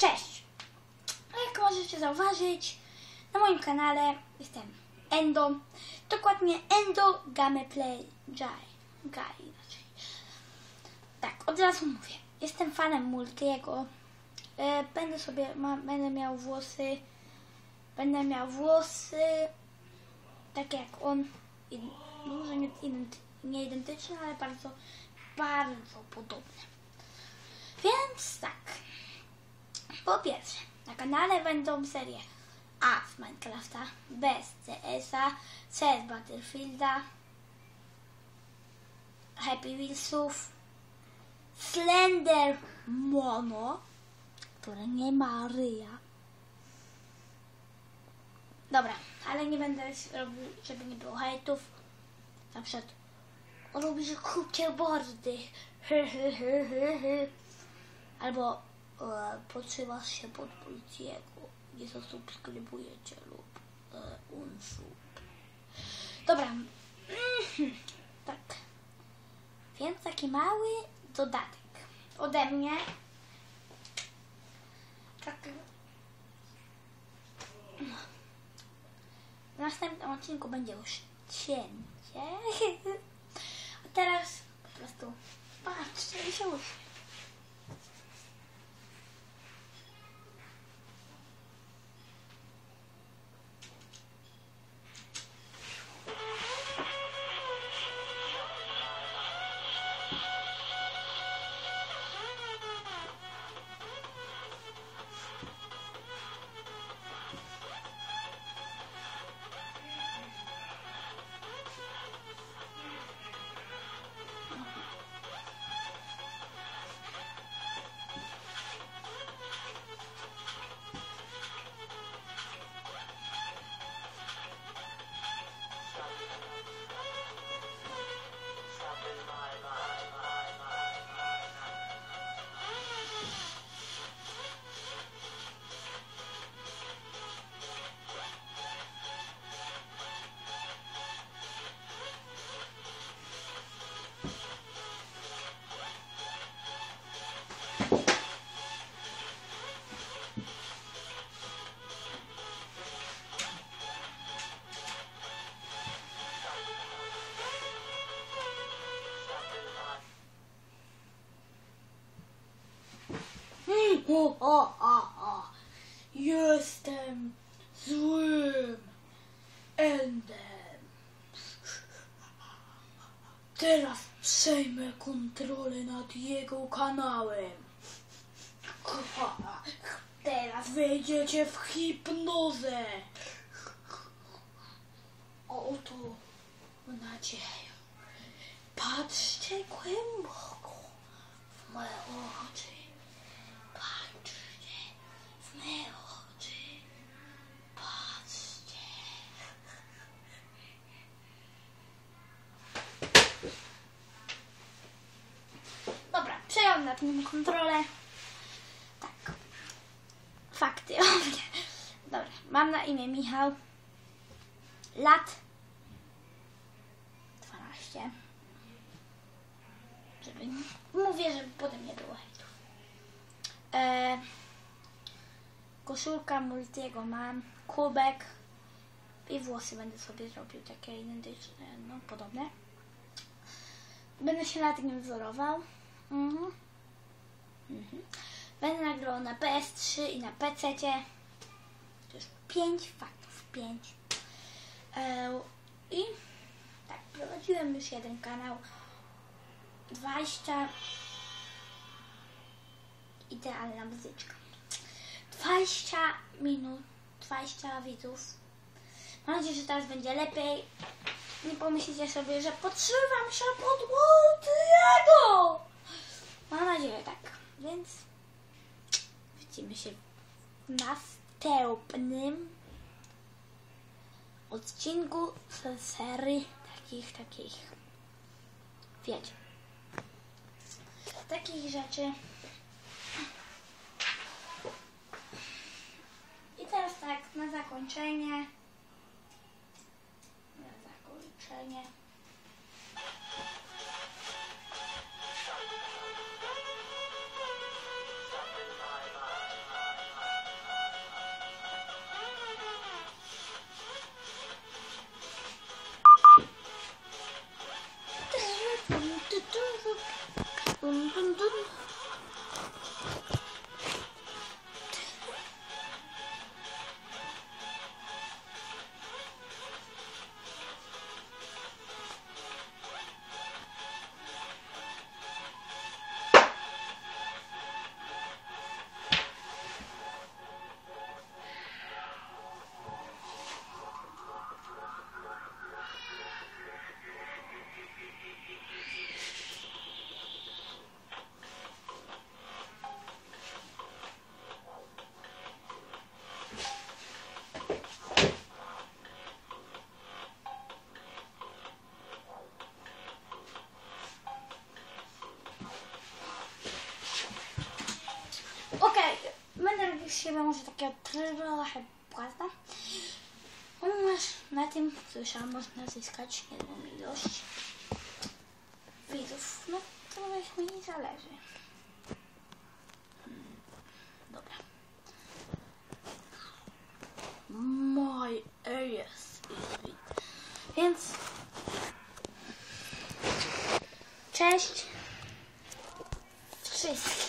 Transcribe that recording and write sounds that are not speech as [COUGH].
Cześć! Jak możecie zauważyć, na moim kanale jestem Endo, dokładnie Endo Gameplay. Guy inaczej. Tak, od razu mówię. Jestem fanem Multiego. E, będę sobie, ma, będę miał włosy, będę miał włosy takie jak on, może nie, nie identyczne, ale bardzo, bardzo podobne. Więc tak. Po pierwsze, na kanale będą serie A z Minecrafta, B z CS-a, C z Battlefielda, Happy Wheelsów, Slender Mono, które nie ma ryja. Dobra, ale nie będę robił, żeby nie było hejtów. Na przykład robisz kupcie bordy. [LAUGHS] Albo e, się pod Policiego. Nie zasubskrybujecie lub e, unsub. Dobra. [CLEARS THROAT] Tak. Więc taki mały dodatek ode mnie. Tak. W następnym odcinku będzie już cięcie. [LAUGHS] A teraz po prostu patrzcie i się uśmiech. O, o, o, o. Jestem złym endem. Teraz przejmę kontrolę nad jego kanałem. [LAUGHS] Teraz wejdziecie w hipnozę. Oto nadzieję. Patrzcie głęboko w moje oczy. Patrzcie w me oczy. Patrzcie. Dobra, przejąłem nad nim kontrolę. Tak. Fakty. [LAUGHS] Dobra, mam na imię Michał. Lat 12. Żeby, mówię, żeby potem nie było hejtów. E, koszulka Multiego mam, kubek i włosy będę sobie zrobił takie identyczne, no podobne. Będę się nad nim wzorował. Mhm. Mhm. Będę nagrywał na PS3 i na PC. To już 5 faktów, 5. E, I tak, prowadziłem już jeden kanał. 20 idealna muzyczka. 20 minut, 20 widzów. Mam nadzieję, że teraz będzie lepiej. Nie pomyślicie sobie, że podszywam się pod Multiego. Mam nadzieję, tak. Więc widzimy się w następnym odcinku z serii takich, takich, wiecie, takich rzeczy. I teraz tak, na zakończenie. Na zakończenie. Siebie może takiego trochę płazda. Ponieważ na tym słyszałam, można zyskać niezłą ilość widzów. No to wiesz, mi nie zależy. Hmm, Dobra. My areas. Więc cześć wszystkim.